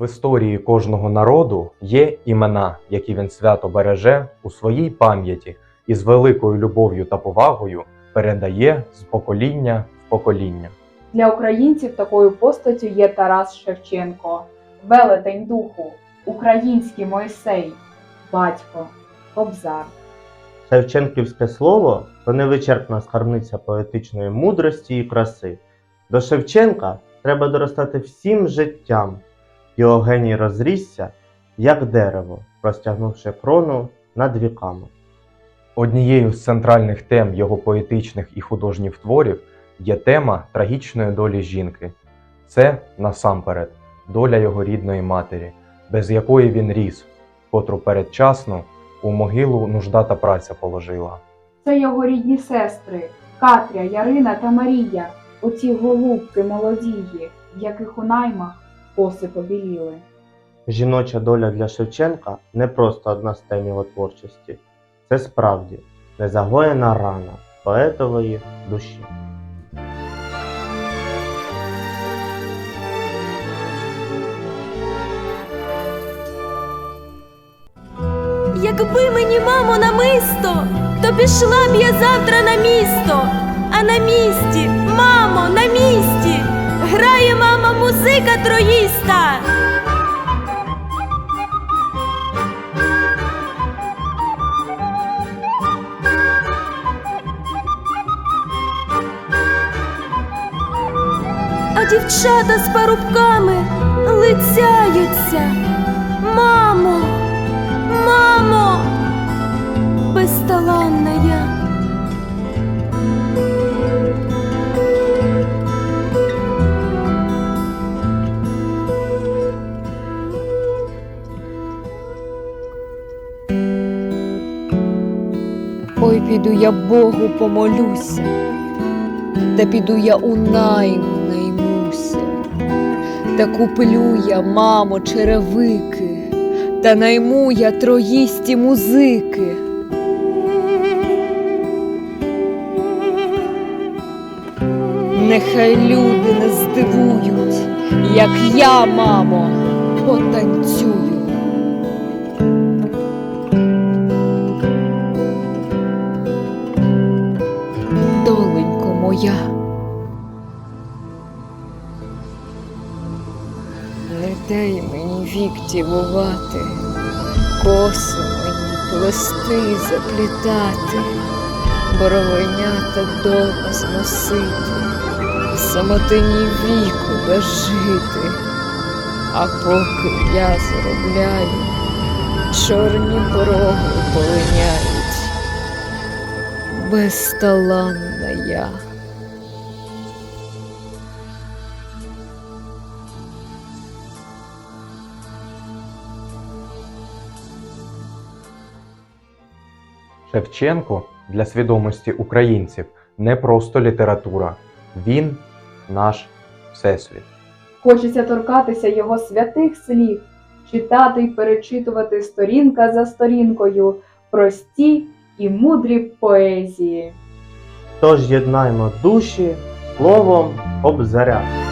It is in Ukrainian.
В історії кожного народу є імена, які він свято береже у своїй пам'яті і з великою любов'ю та повагою передає з покоління в покоління. Для українців такою постаттю є Тарас Шевченко, велетень духу, український Мойсей, батько, Кобзар. Шевченківське слово то невичерпна скарбниця поетичної мудрості і краси. До Шевченка треба доростати всім життям. Його геній розрісся, як дерево, розтягнувши крону над віками. Однією з центральних тем його поетичних і художніх творів є тема трагічної долі жінки. Це насамперед доля його рідної матері, без якої він ріс, котру передчасно у могилу нужда та праця положила. Це його рідні сестри Катря, Ярина та Марія, оці голубки молодії, в яких у наймах коси побіліли. Жіноча доля для Шевченка не просто одна з тем його творчості. Це справді незагоєна рана поетової душі. Якби мені, мамо, намисто, то пішла б я завтра на місто. А на місті, мамо, на місті, грає мама музика троїста. А дівчата з парубками лицяються. Мамо, мамо, безталанна Ой, піду я Богу помолюся, та піду я у найму наймуся, та куплю я, мамо, черевики, та найму я троїсті музики. Нехай люди не здивують, як я, мамо, потанцюю. Моя. Не дай мені вік дівувати, коси мені плести заплітати, боровенята дома зносити, в самотині віку дожити, а поки я заробляю, чорні пороги полиняють безталанна я. Шевченко для свідомості українців не просто література, він наш всесвіт. Хочеться торкатися його святих слів, читати й перечитувати сторінка за сторінкою прості і мудрі поезії. Тож єднаймо душі словом обзаря.